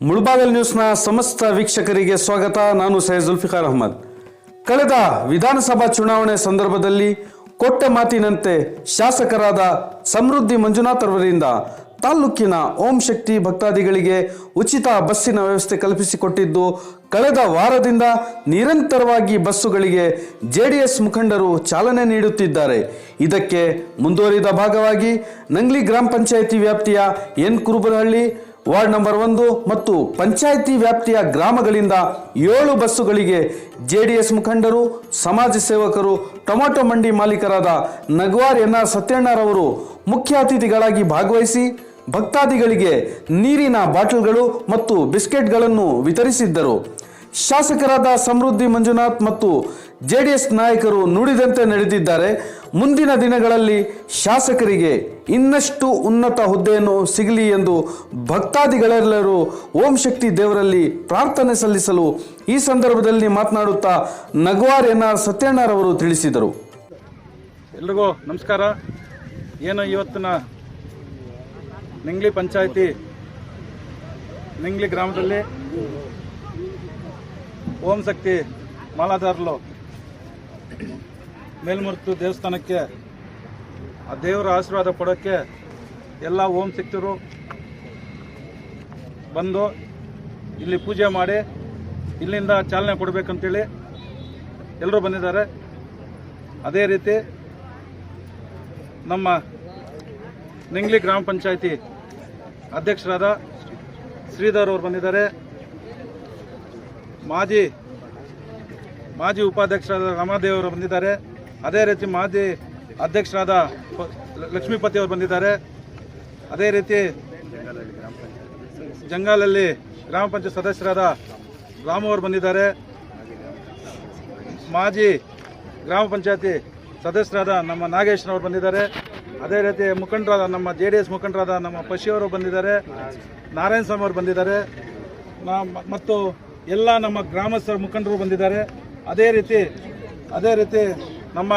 ಮುಳ್ಬಾಗಲ್ ನ್ಯೂಸ್ನ ಸಮಸ್ತ ವೀಕ್ಷಕರಿಗೆ ಸ್ವಾಗತ. ನಾನು ಸೈಯದ್ ಜುಲ್ಫಿಕಾರ್ ಅಹಮದ್. ಕಳೆದ ವಿಧಾನಸಭಾ ಚುನಾವಣೆ ಸಂದರ್ಭದಲ್ಲಿ ಕೊಟ್ಟ ಮಾತಿನಂತೆ ಶಾಸಕರಾದ ಸಮೃದ್ಧಿ ಮಂಜುನಾಥ್ ಅವರಿಂದ ತಾಲ್ಲೂಕಿನ ಓಂ ಶಕ್ತಿ ಭಕ್ತಾದಿಗಳಿಗೆ ಉಚಿತ ಬಸ್ಸಿನ ವ್ಯವಸ್ಥೆ ಕಲ್ಪಿಸಿಕೊಟ್ಟಿದ್ದು, ಕಳೆದ ವಾರದಿಂದ ನಿರಂತರವಾಗಿ ಬಸ್ಸುಗಳಿಗೆ ಜೆಡಿಎಸ್ ಮುಖಂಡರು ಚಾಲನೆ ನೀಡುತ್ತಿದ್ದಾರೆ. ಇದಕ್ಕೆ ಮುಂದುವರಿದ ಭಾಗವಾಗಿ ನಂಗ್ಲಿ ಗ್ರಾಮ ಪಂಚಾಯಿತಿ ವ್ಯಾಪ್ತಿಯ ಎನ್ ಕುರುಬರಹಳ್ಳಿ ವಾರ್ಡ್ ನಂಬರ್ ಒಂದು ಮತ್ತು ಪಂಚಾಯಿತಿ ವ್ಯಾಪ್ತಿಯ ಗ್ರಾಮಗಳಿಂದ ಏಳು ಬಸ್ಸುಗಳಿಗೆ ಜೆಡಿಎಸ್ ಮುಖಂಡರು, ಸಮಾಜ ಸೇವಕರು, ಟೊಮಾಟೊ ಮಂಡಿ ಮಾಲೀಕರಾದ ನಗ್ವಾರ್ ಎನ್ ಆರ್ ಸತ್ಯಣ್ಣರವರು ಮುಖ್ಯ ಅತಿಥಿಗಳಾಗಿ ಭಾಗವಹಿಸಿ ಭಕ್ತಾದಿಗಳಿಗೆ ನೀರಿನ ಬಾಟಲ್ಗಳು ಮತ್ತು ಬಿಸ್ಕೆಟ್ಗಳನ್ನು ವಿತರಿಸಿದ್ದರು. ಶಾಸಕರಾದ ಸಮೃದ್ಧಿ ಮಂಜುನಾಥ್ ಮತ್ತು ಜೆಡಿಎಸ್ ನಾಯಕರು ನುಡಿದಂತೆ ನಡೆದಿದ್ದಾರೆ. ಮುಂದಿನ ದಿನಗಳಲ್ಲಿ ಶಾಸಕರಿಗೆ ಇನ್ನಷ್ಟು ಉನ್ನತ ಹುದ್ದೆಯನ್ನು ಸಿಗಲಿ ಎಂದು ಭಕ್ತಾದಿಗಳೆಲ್ಲರೂ ಓಂ ಶಕ್ತಿ ದೇವರಲ್ಲಿ ಪ್ರಾರ್ಥನೆ ಸಲ್ಲಿಸಲು ಈ ಸಂದರ್ಭದಲ್ಲಿ ಮಾತನಾಡುತ್ತಾ ನಗವಾರ್ ಎನ್ ಆರ್ ಸತ್ಯಣ್ಣರವರು ತಿಳಿಸಿದರು. ಎಲ್ರಿಗೂ ನಮಸ್ಕಾರ. ಏನು ಇವತ್ತಿನ ನಿಂಗ್ಲಿ ಪಂಚಾಯಿತಿ ನಿಂಗ್ಲಿ ಗ್ರಾಮದಲ್ಲಿ ಓಂ ಶಕ್ತಿ ಮಾಲಾಧಾರಲು. ಮೇಲ್ಮುರ್ತು ದೇವಸ್ಥಾನಕ್ಕೆ, ಆ ದೇವರ ಆಶೀರ್ವಾದ ಪಡೋಕ್ಕೆ ಎಲ್ಲ ಓಂ ಶಕ್ತಿರು ಬಂದು ಇಲ್ಲಿ ಪೂಜೆ ಮಾಡಿ, ಇಲ್ಲಿಂದ ಚಾಲನೆ ಕೊಡಬೇಕಂತೇಳಿ ಎಲ್ಲರೂ ಬಂದಿದ್ದಾರೆ. ಅದೇ ರೀತಿ ನಮ್ಮ ನಿಂಗ್ಲಿ ಗ್ರಾಮ ಪಂಚಾಯಿತಿ ಅಧ್ಯಕ್ಷರಾದ ಶ್ರೀಧರ್ ಅವರು ಬಂದಿದ್ದಾರೆ. ಮಾಜಿ ಮಾಜಿ ಉಪಾಧ್ಯಕ್ಷರಾದ ರಮಾದೇವ್ ಅವರು ಬಂದಿದ್ದಾರೆ. ಅದೇ ರೀತಿ ಮಾಜಿ ಅಧ್ಯಕ್ಷರಾದ ಲಕ್ಷ್ಮೀಪತಿ ಅವರು ಬಂದಿದ್ದಾರೆ. ಅದೇ ರೀತಿ ಜಂಗಾಲಲ್ಲಿ ಗ್ರಾಮ ಪಂಚಾಯತ್ ಸದಸ್ಯರಾದ ರಾಮು ಅವರು ಬಂದಿದ್ದಾರೆ. ಮಾಜಿ ಗ್ರಾಮ ಪಂಚಾಯತಿ ಸದಸ್ಯರಾದ ನಮ್ಮ ನಾಗೇಶ್ವರವರು ಬಂದಿದ್ದಾರೆ. ಅದೇ ರೀತಿ ಮುಖಂಡರಾದ ನಮ್ಮ ಜೆ ಡಿ ಎಸ್ ಮುಖಂಡರಾದ ನಮ್ಮ ಪಶಿಯವರು ಬಂದಿದ್ದಾರೆ. ನಾರಾಯಣ ಸ್ವಾಮಿ ಅವರು ಬಂದಿದ್ದಾರೆ. ಮತ್ತು ಎಲ್ಲ ನಮ್ಮ ಗ್ರಾಮಸ್ಥರ ಮುಖಂಡರು ಬಂದಿದ್ದಾರೆ. ಅದೇ ರೀತಿ ಅದೇ ರೀತಿ ನಮ್ಮ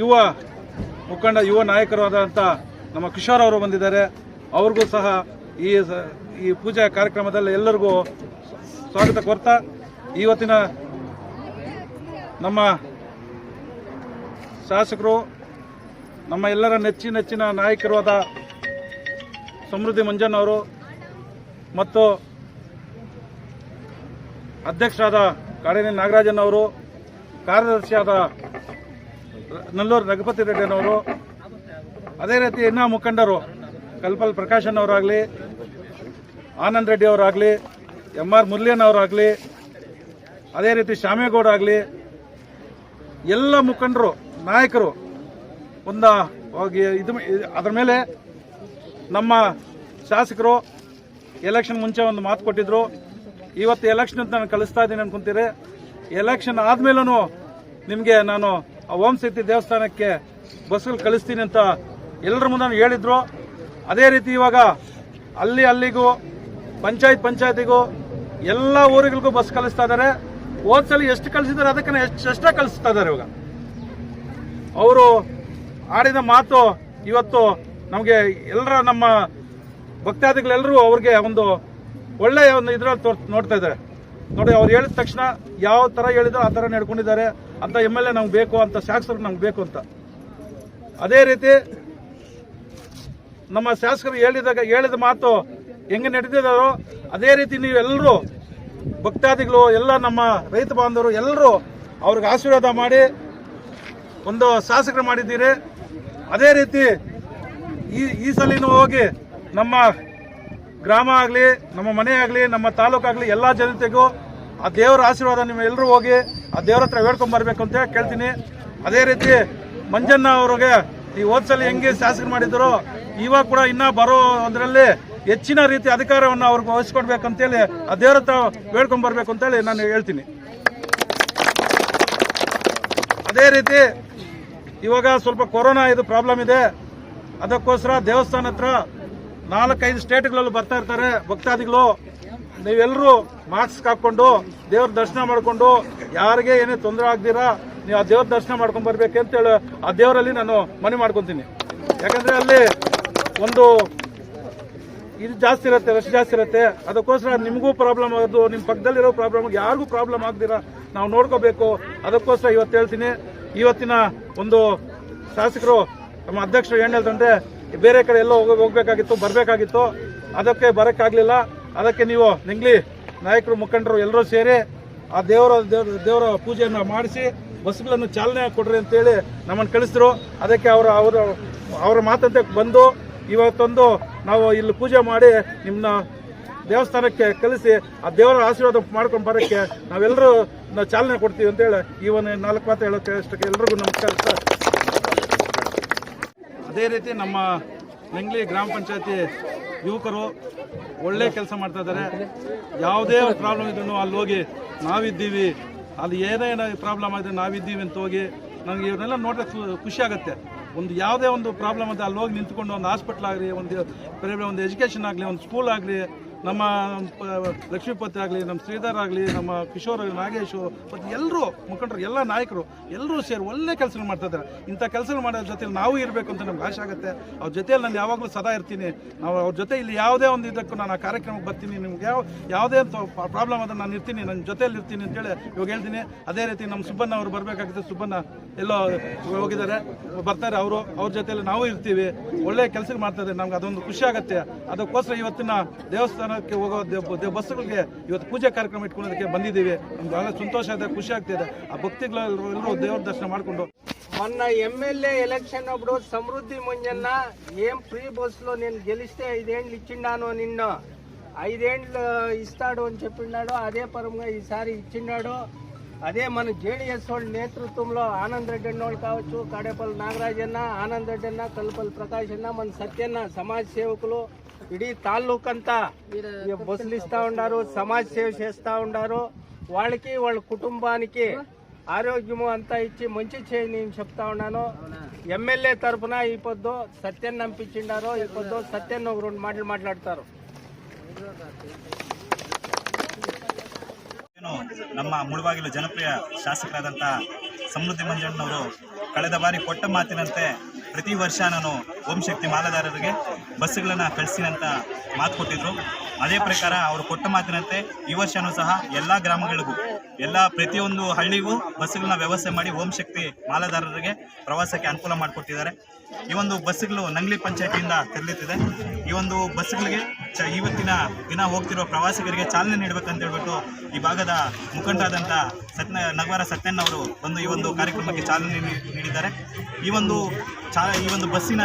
ಯುವ ಮುಖಂಡ, ಯುವ ನಾಯಕರು ನಾಯಕರಾದಂಥ ನಮ್ಮ ಕಿಶೋರ್ ಅವರು ಬಂದಿದ್ದಾರೆ. ಅವ್ರಿಗೂ ಸಹ ಈ ಈ ಪೂಜಾ ಕಾರ್ಯಕ್ರಮದಲ್ಲಿ ಎಲ್ಲರಿಗೂ ಸ್ವಾಗತ ಕೋರ್ತಾ. ಇವತ್ತಿನ ನಮ್ಮ ಶಾಸಕರು, ನಮ್ಮ ಎಲ್ಲರ ನೆಚ್ಚಿ ನೆಚ್ಚಿನ ನಾಯಕರಾದ ಸಮೃದ್ಧಿ ಮಂಜನ್ ಅವರು ಮತ್ತು ಅಧ್ಯಕ್ಷರಾದ ಕಾಡೇನಿ ನಾಗರಾಜನ್ ಅವರು ಕಾರ್ಯದರ್ಶಿಯಾದ ನಲ್ಲೂರು ರಘುಪತಿ ರೆಡ್ಡಿನವರು, ಅದೇ ರೀತಿ ಇನ್ನ ಮುಖಂಡರು ಕಲ್ಪಲ್ ಪ್ರಕಾಶನ್ ಅವರಾಗಲಿ ಆನಂದ್ ರೆಡ್ಡಿ ಅವರಾಗಲಿ ಎಂ ಆರ್ ಮುರಳಿಯನ್ ಅವರಾಗಲಿ ಅದೇ ರೀತಿ ಶ್ಯಾಮೇಗೌಡ ಆಗಲಿ ಎಲ್ಲ ಮುಖಂಡರು, ನಾಯಕರು, ಒಂದು ಇದು ಅದರ ಮೇಲೆ ನಮ್ಮ ಶಾಸಕರು, ಎಲೆಕ್ಷನ್ ಮುಂಚೆ ಒಂದು ಮಾತು ಕೊಟ್ಟಿದ್ರು. ಇವತ್ತು ಎಲೆಕ್ಷನ್ ಅಂತ ನಾನು ಕಳಿಸ್ತಾ ಇದ್ದೀನಿ ಅನ್ಕೊಂತೀರಿ. ಎಲೆಕ್ಷನ್ ಆದ್ಮೇಲೂ ನಿಮಗೆ ನಾನು ಓಂ ಶಕ್ತಿ ದೇವಸ್ಥಾನಕ್ಕೆ ಬಸ್ಗಳು ಕಳಿಸ್ತೀನಿ ಅಂತ ಎಲ್ಲರ ಮುಂದೆ ಹೇಳಿದ್ರು. ಅದೇ ರೀತಿ ಇವಾಗ ಅಲ್ಲಿ ಅಲ್ಲಿಗೂ, ಪಂಚಾಯತ್ ಪಂಚಾಯತಿಗೂ, ಎಲ್ಲ ಊರುಗಳಿಗೂ ಬಸ್ ಕಳಿಸ್ತಾ ಇದ್ದಾರೆ. ಹೋದ್ಸಲಿ ಎಷ್ಟು ಕಳಿಸಿದ್ದಾರೆ ಅದಕ್ಕೆ ಎಷ್ಟು ಎಷ್ಟೇ ಕಳಿಸ್ತಾ ಇದ್ದಾರೆ ಇವಾಗ. ಅವರು ಆಡಿದ ಮಾತು ಇವತ್ತು ನಮಗೆ ಎಲ್ಲರ ನಮ್ಮ ಭಕ್ತಾದಿಗಳೆಲ್ಲರೂ ಅವ್ರಿಗೆ ಒಂದು ಒಳ್ಳೆಯ ಒಂದು ಇದ್ರಲ್ಲಿ ತೋರ್ ನೋಡ್ತಾ ಇದ್ದಾರೆ. ನೋಡಿ, ಅವ್ರು ಹೇಳಿದ ತಕ್ಷಣ ಯಾವ ತರ ಹೇಳಿದ್ರು ಆ ತರ ನಡ್ಕೊಂಡಿದ್ದಾರೆ ಅಂತ ಎಂ ಎಲ್ ಎ ನಮ್ಗೆ ಬೇಕು ಅಂತ, ಶಾಸಕರು ನಮ್ಗೆ ಬೇಕು ಅಂತ. ಅದೇ ರೀತಿ ನಮ್ಮ ಶಾಸಕರು ಹೇಳಿದಾಗ, ಹೇಳಿದ ಮಾತು ಹೆಂಗೆ ನಡೆದಿದ್ದಾರೋ ಅದೇ ರೀತಿ ನೀವೆಲ್ಲರೂ ಭಕ್ತಾದಿಗಳು, ಎಲ್ಲ ನಮ್ಮ ರೈತ ಬಾಂಧವರು ಎಲ್ಲರೂ ಅವ್ರಿಗೆ ಆಶೀರ್ವಾದ ಮಾಡಿ ಒಂದು ಶಾಸಕರು ಮಾಡಿದ್ದೀರಿ. ಅದೇ ರೀತಿ ಈ ಈ ಸಲಿನೂ ಹೋಗಿ ನಮ್ಮ ಗ್ರಾಮ ಆಗಲಿ, ನಮ್ಮ ಮನೆ ಆಗಲಿ, ನಮ್ಮ ತಾಲೂಕಾಗಲಿ ಎಲ್ಲ ಜನತೆಗೂ ಆ ದೇವರ ಆಶೀರ್ವಾದ ನಿಮ್ಮ ಎಲ್ಲರೂ ಹೋಗಿ ಆ ದೇವ್ರ ಹತ್ರ ಹೇಳ್ಕೊಂಡ್ ಬರಬೇಕು ಅಂತ ಕೇಳ್ತೀನಿ. ಅದೇ ರೀತಿ ಮಂಜಣ್ಣ ಅವ್ರಿಗೆ ಈ ಹೋದ್ಸಲ ಹೆಂಗೆ ಶಾಸಕರು ಮಾಡಿದ್ರು, ಇವಾಗ ಕೂಡ ಇನ್ನ ಬರೋ ಅದರಲ್ಲಿ ಹೆಚ್ಚಿನ ರೀತಿ ಅಧಿಕಾರವನ್ನು ಅವ್ರಿಗೆ ವಹಿಸ್ಕೊಡ್ಬೇಕಂತೇಳಿ ಆ ದೇವ್ರ ಹತ್ರ ಬರ್ಬೇಕು ಅಂತೇಳಿ ನಾನು ಹೇಳ್ತೀನಿ. ಅದೇ ರೀತಿ ಇವಾಗ ಸ್ವಲ್ಪ ಕೊರೋನಾ ಇದು ಪ್ರಾಬ್ಲಮ್ ಇದೆ. ಅದಕ್ಕೋಸ್ಕರ ದೇವಸ್ಥಾನ ಹತ್ರ ನಾಲ್ಕೈದು ಸ್ಟೇಟ್ಗಳಲ್ಲೂ ಬರ್ತಾ ಇರ್ತಾರೆ. ಭಕ್ತಾದಿಗಳು ನೀವೆಲ್ಲರೂ ಮಾಸ್ಕ್ ಹಾಕ್ಕೊಂಡು, ದೇವ್ರ ದರ್ಶನ ಮಾಡಿಕೊಂಡು, ಯಾರಿಗೆ ಏನೇ ತೊಂದರೆ ಆಗ್ದಿರಾ, ನೀವು ಆ ದೇವ್ರ ದರ್ಶನ ಮಾಡ್ಕೊಂಡ್ ಬರ್ಬೇಕು ಅಂತೇಳಿ ಆ ದೇವರಲ್ಲಿ ನಾನು ಮನವಿ ಮಾಡ್ಕೊತೀನಿ. ಯಾಕಂದ್ರೆ ಅಲ್ಲಿ ಒಂದು ಇದು ಜಾಸ್ತಿ ಇರುತ್ತೆ, ರಶ್ ಜಾಸ್ತಿ ಇರುತ್ತೆ. ಅದಕ್ಕೋಸ್ಕರ ನಿಮಗೂ ಪ್ರಾಬ್ಲಮ್ ಆಗೋದು ನಿಮ್ಮ ಪಕ್ಕದಲ್ಲಿರೋ ಪ್ರಾಬ್ಲಮ್, ಯಾರಿಗೂ ಪ್ರಾಬ್ಲಮ್ ಆಗ್ದಿರ, ನಾವು ನೋಡ್ಕೋಬೇಕು. ಅದಕ್ಕೋಸ್ಕರ ಇವತ್ತು ಹೇಳ್ತೀನಿ. ಇವತ್ತಿನ ಒಂದು ಶಾಸಕರು, ನಮ್ಮ ಅಧ್ಯಕ್ಷರು ಏನು ಹೇಳ್ತಂದ್ರೆ ಬೇರೆ ಕಡೆ ಎಲ್ಲೋ ಹೋಗ ಹೋಗ್ಬೇಕಾಗಿತ್ತು, ಬರಬೇಕಾಗಿತ್ತು. ಅದಕ್ಕೆ ಬರೋಕ್ಕಾಗಲಿಲ್ಲ. ಅದಕ್ಕೆ ನೀವು ನಿಂಗ್ಲಿ ನಾಯಕರು, ಮುಖಂಡರು ಎಲ್ಲರೂ ಸೇರಿ ಆ ದೇವರ ದೇವ್ರ- ಪೂಜೆಯನ್ನು ಮಾಡಿಸಿ ಬಸ್ಗಳನ್ನು ಚಾಲನೆ ಕೊಡ್ರಿ ಅಂತೇಳಿ ನಮ್ಮನ್ನು ಕಳಿಸಿದ್ರು. ಅದಕ್ಕೆ ಅವರ ಅವರ ಅವರ ಮಾತಂತೆ ಬಂದು ಇವತ್ತೊಂದು ನಾವು ಇಲ್ಲಿ ಪೂಜೆ ಮಾಡಿ ನಿಮ್ಮನ್ನ ದೇವಸ್ಥಾನಕ್ಕೆ ಕಲಿಸಿ ಆ ದೇವರ ಆಶೀರ್ವಾದ ಮಾಡ್ಕೊಂಡು ಬರೋಕ್ಕೆ ನಾವೆಲ್ಲರೂ ಚಾಲನೆ ಕೊಡ್ತೀವಿ ಅಂತೇಳಿ ಈ ಒಂದು ನಾಲ್ಕು ಮಾತು ಹೇಳೋಕ್ಕೆ ಅಷ್ಟಕ್ಕೆ ಎಲ್ರಿಗೂ ನಮಸ್ಕಾರ ಅದೇ ರೀತಿ ನಮ್ಮ ನಂಗ್ಲಿ ಗ್ರಾಮ ಪಂಚಾಯತಿ ಯುವಕರು ಒಳ್ಳೆ ಕೆಲಸ ಮಾಡ್ತಾ ಇದ್ದಾರೆ. ಯಾವುದೇ ಪ್ರಾಬ್ಲಮ್ ಇದ್ರೂ ಅಲ್ಲಿ ಹೋಗಿ ನಾವಿದ್ದೀವಿ. ಅಲ್ಲಿ ಏನೇನು ಪ್ರಾಬ್ಲಮ್ ಆದರೆ ನಾವಿದ್ದೀವಿ ಅಂತ ಹೋಗಿ ನನಗೆ ಇವನ್ನೆಲ್ಲ ನೋಡಿದ್ರೆ ಖುಷಿಯಾಗುತ್ತೆ ಒಂದು ಯಾವುದೇ ಒಂದು ಪ್ರಾಬ್ಲಮ್ ಅಂತ ಅಲ್ಲಿ ಹೋಗಿ ನಿಂತ್ಕೊಂಡು ಒಂದು ಹಾಸ್ಪಿಟ್ಲ್ ಆಗಲಿ, ಒಂದು ಬೇರೆ ಒಂದು ಎಜುಕೇಷನ್ ಆಗಲಿ, ಒಂದು ಸ್ಕೂಲ್ ಆಗಲಿ ನಮ್ಮ ಲಕ್ಷ್ಮೀಪತಿ ಆಗಲಿ, ನಮ್ಮ ಶ್ರೀಧರ್ ಆಗಲಿ, ನಮ್ಮ ಕಿಶೋರ್ ನಾಗೇಶು, ಮತ್ತು ಎಲ್ಲರೂ ಮುಖಂಡರು, ಎಲ್ಲ ನಾಯಕರು ಎಲ್ಲರೂ ಸೇರಿ ಒಳ್ಳೆ ಕೆಲಸ ಮಾಡ್ತಾ ಇದ್ದಾರೆ. ಇಂಥ ಕೆಲಸ ಮಾಡೋ ಜೊತೆಲಿ ನಾವು ಇರಬೇಕು ಅಂತ ನಮ್ಗೆ ಆಸೆ ಆಗುತ್ತೆ. ಅವ್ರ ಜೊತೆಯಲ್ಲಿ ನಾನು ಯಾವಾಗಲೂ ಸದಾ ಇರ್ತೀನಿ. ನಾವು ಅವ್ರ ಜೊತೆ ಇಲ್ಲಿ ಯಾವುದೇ ಒಂದು ಇದಕ್ಕೂ ನಾನು ಆ ಕಾರ್ಯಕ್ರಮಕ್ಕೆ ಬರ್ತೀನಿ. ನಿಮ್ಗೆ ಯಾವ, ಯಾವುದೇ ಅಂತ ಪ್ರಾಬ್ಲಮ್ ಆದರೆ ನಾನು ಇರ್ತೀನಿ. ನನ್ನ ಜೊತೆಯಲ್ಲಿ ಇರ್ತೀನಿ ಅಂತೇಳಿ ಇವಾಗ ಹೇಳ್ತೀನಿ. ಅದೇ ರೀತಿ ನಮ್ಮ ಸುಬ್ಬಣ್ಣ ಅವರು ಬರಬೇಕಾಗುತ್ತೆ. ಸುಬ್ಬಣ್ಣ ಎಲ್ಲೋ ಹೋಗಿದ್ದಾರೆ. ಬರ್ತಾರೆ ಅವರು. ಅವ್ರ ಜೊತೆಯಲ್ಲಿ ನಾವು ಇರ್ತೀವಿ. ಒಳ್ಳೆ ಕೆಲಸ ಮಾಡ್ತಾರೆ ನಮ್ಗೆ ಅದೊಂದು ಖುಷಿ ಆಗುತ್ತೆ. ಅದಕ್ಕೋಸ್ಕರ ಇವತ್ತಿನ ದೇವಸ್ಥಾನಕ್ಕೆ ಹೋಗೋ ದೇವ್- ದೇವ್ ಬಸ್ಸುಗಳಿಗೆ ಇವತ್ತು ಪೂಜೆ ಕಾರ್ಯಕ್ರಮ ಇಟ್ಕೊಳ್ಳೋದಕ್ಕೆ ಬಂದಿದ್ದೀವಿ ನಮ್ಗೆ ಬಹಳ ಸಂತೋಷ ಇದೆ ಖುಷಿ ಆಗ್ತಿದೆ ಆ ಭಕ್ತಿಗಳೆಲ್ಲರೂ ಎಲ್ಲರೂ ದೇವ್ರ ದರ್ಶನ ಮಾಡಿಕೊಂಡು మొన్న ఎమ్మెల్యే ఎలక్షన్ అప్పుడు సమృద్ధి ముంజన్న ఏం ఫ్రీ బస్సులో నేను గెలిస్తే ఐదేండ్లు ఇచ్చిండాను నిన్ను ఐదేండ్లు ఇస్తాడు అని చెప్పిన్నాడు అదే పరంగా ఈసారి ఇచ్చిండాడు అదే మన జేడిఎస్ వాళ్ళ నేతృత్వంలో ఆనంద్ రెడ్డి అన్నోళ్ళు కావచ్చు కాడేపల్లి నాగరాజన్న ఆనంద్ రెడ్డి అన్న కల్పల్లి ప్రకాష్ అన్న మన సత్యన్న సమాజ సేవకులు ఇడీ తాలూకంతా ఈ బస్సులు ఇస్తా ఉండారు సమాజ సేవ చేస్తా ఉండారు వాళ్ళకి వాళ్ళ కుటుంబానికి ఆరోగ్యము అంతా ఇచ్చి మంచి చేయని నేను చెప్తా ఉన్నాను ఎమ్మెల్యే తరపున ఈ పొద్దు సత్యన్ నంపించిండారు ఈ పొద్దు సత్యన్ ఒక రెండు మాటలు మాట్లాడతారు ಏನು ನಮ್ಮ ಮುಳುಬಾಗಿಲು ಜನಪ್ರಿಯ ಶಾಸಕರಾದಂಥ ಸಮೃದ್ಧಿ ಮಂಜಣ್ಣವರು ಕಳೆದ ಬಾರಿ ಕೊಟ್ಟ ಮಾತಿನಂತೆ ಪ್ರತಿ ವರ್ಷ ನಾನು ಓಂ ಶಕ್ತಿ ಮಾಲಾಧಾರರಿಗೆ ಬಸ್ಸುಗಳನ್ನು ಕಳಿಸ್ತೀನಿ ಅಂತ ಮಾತು ಕೊಟ್ಟಿದ್ರು. ಅದೇ ಪ್ರಕಾರ ಅವರು ಕೊಟ್ಟ ಮಾತಿನಂತೆ ಈ ವರ್ಷನೂ ಸಹ ಎಲ್ಲ ಗ್ರಾಮಗಳಿಗೂ, ಎಲ್ಲ ಪ್ರತಿಯೊಂದು ಹಳ್ಳಿಗೂ ಬಸ್ಸುಗಳನ್ನ ವ್ಯವಸ್ಥೆ ಮಾಡಿ ಓಂ ಶಕ್ತಿ ಮಾಲಾಧಾರರಿಗೆ ಪ್ರವಾಸಕ್ಕೆ ಅನುಕೂಲ ಮಾಡಿಕೊಟ್ಟಿದ್ದಾರೆ. ಈ ಒಂದು ಬಸ್ಸುಗಳು ನಂಗ್ಲಿ ಪಂಚಾಯತಿಯಿಂದ ತೆರಳುತ್ತಿದೆ. ಈ ಒಂದು ಬಸ್ಸುಗಳಿಗೆ ಚ, ಇವತ್ತಿನ ದಿನ ಹೋಗ್ತಿರೋ ಪ್ರವಾಸಿಗರಿಗೆ ಚಾಲನೆ ನೀಡಬೇಕಂತ ಹೇಳ್ಬಿಟ್ಟು ಈ ಭಾಗದ ಮುಖಂಡರಾದಂಥ ಸತ್ಯ ನಗವರ ಸತ್ಯಣ್ಣವರು ಬಂದು ಈ ಒಂದು ಕಾರ್ಯಕ್ರಮಕ್ಕೆ ಚಾಲನೆ ನೀಡಿದ್ದಾರೆ. ಈ ಒಂದು ಚಾ ಈ ಒಂದು ಬಸ್ಸಿನ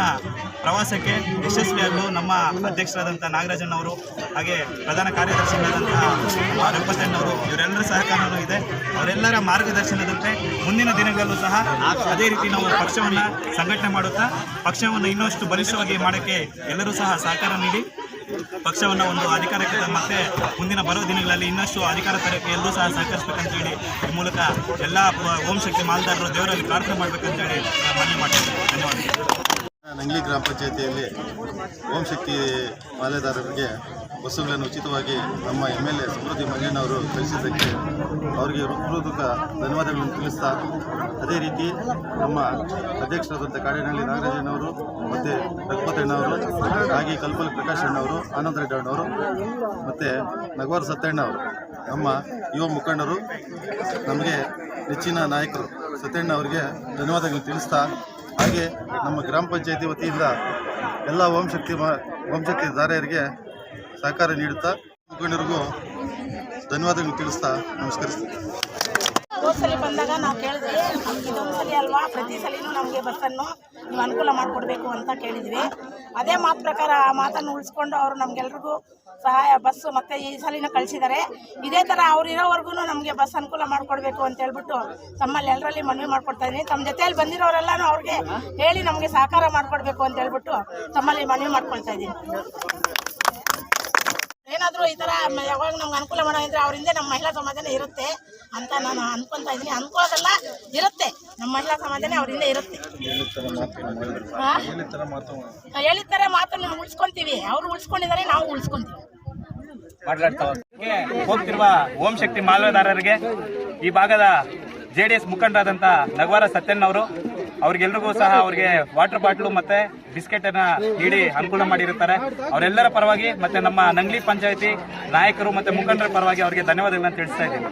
ಪ್ರವಾಸಕ್ಕೆ ಯಶಸ್ವಿಯಾಗಲು ನಮ್ಮ ಅಧ್ಯಕ್ಷರಾದಂಥ ನಾಗರಾಜನ್ ಅವರು ಹಾಗೆ ಪ್ರಧಾನ ಕಾರ್ಯದರ್ಶಿಗಳಾದಂತಹ ರಘುಪತಣ್ಣವರು ಇವರೆಲ್ಲರ ಸಹಕಾರವೂ ಇದೆ. ಅವರೆಲ್ಲರ ಮಾರ್ಗದರ್ಶನದಂತೆ ಮುಂದಿನ ದಿನಗಳಲ್ಲೂ ಸಹ ಅದೇ ರೀತಿ ನಾವು ಪಕ್ಷವನ್ನು ಸಂಘಟನೆ ಮಾಡುತ್ತಾ, ಪಕ್ಷವನ್ನು ಇನ್ನಷ್ಟು ಬಲಿಷ್ಠವಾಗಿ ಮಾಡೋಕ್ಕೆ ಎಲ್ಲರೂ ಸಹ ಸಹಕಾರ ನೀಡಿ, ಪಕ್ಷವನ್ನು ಒಂದು ಅಧಿಕಾರಕ್ಕೆ ಮತ್ತೆ ಮುಂದಿನ ಬರೋ ದಿನಗಳಲ್ಲಿ ಇನ್ನಷ್ಟು ಅಧಿಕಾರ ತರಕ್ಕೆ ಎಲ್ಲರೂ ಸಹ ಸಹಕರಿಸಬೇಕಂತ ಹೇಳಿ ಈ ಮೂಲಕ ಎಲ್ಲ ಓಂ ಶಕ್ತಿ ಮಾಲ್ದಾರರು ದೇವರಲ್ಲಿ ಪ್ರಾರ್ಥನೆ ಮಾಡಬೇಕಂತ ಹೇಳಿ ಮನವಿ ಮಾಡ್ತೀನಿ ಧನ್ಯವಾದಗಳು. ನಂಗ್ಲಿ ಗ್ರಾಮ ಪಂಚಾಯತಿಯಲ್ಲಿ ಓಂ ಶಕ್ತಿ ಮಾಲೆದಾರರಿಗೆ ಬಸ್ಸುಗಳನ್ನು ಉಚಿತವಾಗಿ ನಮ್ಮ ಎಂ ಎಲ್ ಎ ಸಮೃದ್ಧಿ ಮಂಜಣ್ಣವರು ಕಳಿಸಿದ್ದಕ್ಕೆ ಅವರಿಗೆ ಹೃತ್ಪೂರ್ವಕ ಧನ್ಯವಾದಗಳನ್ನು ತಿಳಿಸ್ತಾ ಅದೇ ರೀತಿ ನಮ್ಮ ಅಧ್ಯಕ್ಷರಾದಂಥ ಕಾಡೇನಹಳ್ಳಿ ನಾಗರಾಜನವರು ಮತ್ತು ರಘುಪತಣ್ಣವರು ಹಾಗೆ ಕಲ್ಪಲ್ ಪ್ರಕಾಶ್ ಅಣ್ಣವರು ಆನಂದ ರೆಡ್ಡಿ ಅಣ್ಣವರು ಮತ್ತು ನಗವಾರ ಸತ್ಯಣ್ಣ ಅವರು, ನಮ್ಮ ಯುವ ಮುಖಂಡರು, ನಮಗೆ ನೆಚ್ಚಿನ ನಾಯಕರು ಸತ್ಯಣ್ಣ ಅವರಿಗೆ ಧನ್ಯವಾದಗಳನ್ನು ತಿಳಿಸ್ತಾ ಹಾಗೆ ನಮ್ಮ ಗ್ರಾಮ ಪಂಚಾಯತಿ ವತಿಯಿಂದ ಎಲ್ಲ ಓಂಶಕ್ತಿ ಓಂಶಕ್ತಿ ಧಾರೆಯರಿಗೆ ಸಹಕಾರ ನೀಡುತ್ತಾ ಮುಖಂಡರಿಗೂ ಧನ್ಯವಾದಗಳನ್ನು ತಿಳಿಸ್ತಾ ನಮಸ್ಕರಿಸ್ತೀನಿ. ಸಲ ಬಂದಾಗ ನಾವು ಕೇಳಿದ್ವಿ ಇದೊಂದು ಸಲ ಅಲ್ವಾ? ಪ್ರತಿ ಸಲಿನೂ ನಮಗೆ ಬಸ್ಸನ್ನು ನೀವು ಅನುಕೂಲ ಮಾಡಿಕೊಡ್ಬೇಕು ಅಂತ ಕೇಳಿದ್ವಿ. ಅದೇ ಮಾತು ಪ್ರಕಾರ ಆ ಮಾತನ್ನು ಉಳಿಸ್ಕೊಂಡು ಅವರು ನಮಗೆಲ್ರಿಗೂ ಸಹಾಯ ಬಸ್ಸು ಮತ್ತೆ ಈ ಸಲಿನ ಕಳಿಸಿದ್ದಾರೆ ಇದೇ ಥರ ಅವ್ರು ಇರೋವರೆಗೂ ನಮಗೆ ಬಸ್ ಅನುಕೂಲ ಮಾಡಿಕೊಡ್ಬೇಕು ಅಂತ ಹೇಳ್ಬಿಟ್ಟು ತಮ್ಮಲ್ಲಿ ಎಲ್ಲರಲ್ಲಿ ಮನವಿ ಮಾಡ್ಕೊಡ್ತಾ ಇದ್ದೀನಿ. ತಮ್ಮ ಜೊತೆಯಲ್ಲಿ ಬಂದಿರೋರೆಲ್ಲನೂ ಅವ್ರಿಗೆ ಹೇಳಿ ನಮಗೆ ಸಹಕಾರ ಮಾಡಿಕೊಡ್ಬೇಕು ಅಂತ ಹೇಳ್ಬಿಟ್ಟು ತಮ್ಮಲ್ಲಿ ಮನವಿ ಮಾಡ್ಕೊಳ್ತಾ ಇದ್ದೀನಿ. ಏನಾದರೂ ಈ ಥರ ಯಾವಾಗ ನಮ್ಗೆ ಅನುಕೂಲ ಮಾಡೋ ಅವ್ರ ಅವರಿಂದ ನಮ್ಮ ಮಹಿಳಾ ಸಮಾಜನೇ ಇರುತ್ತೆ ಅಂತ ನಾನು ಅನ್ಕೊಂತ ಇದ್ದೀನಿ. ಅನ್ಕೊಳ್ಳೋದಲ್ಲ ಇರುತ್ತೆ. ನಮ್ಮ ಮಹಿಳಾ ಸಮಾಜನೇ ಅವರಿಂದ ಇರುತ್ತೆ. ಹೇಳಿದ್ದಾರೆ ಮಾತ್ರ ನಾವು ಉಳಿಸ್ಕೊಂತೀವಿ. ಅವ್ರು ಉಳಿಸ್ಕೊಂಡಿದ್ದಾರೆ, ನಾವು ಉಳಿಸ್ಕೊಂತೀವಿ. ಹೋಗ್ತಿರುವ ಓಂ ಶಕ್ತಿ ಮಾಲ್ವೇದಾರರಿಗೆ ಈ ಭಾಗದ J D S Nagawara Sathyan ಅವರು ಅವ್ರಿಗೆಲ್ರಿಗೂ ಸಹ ಅವ್ರಿಗೆ ವಾಟರ್ ಬಾಟ್ಲು ಮತ್ತೆ ಬಿಸ್ಕೆಟ್ ಅನ್ನ ನೀಡಿ ಅನುಕೂಲ ಮಾಡಿರುತ್ತಾರೆ. ಅವರೆಲ್ಲರ ಪರವಾಗಿ ಮತ್ತೆ ನಮ್ಮ ನಂಗ್ಲಿ ಪಂಚಾಯತಿ ನಾಯಕರು ಮತ್ತೆ ಮುಖಂಡರ ಪರವಾಗಿ ಅವರಿಗೆ ಧನ್ಯವಾದಗಳನ್ನ ತಿಳಿಸ್ತಾ ಇದ್ದೀನಿ.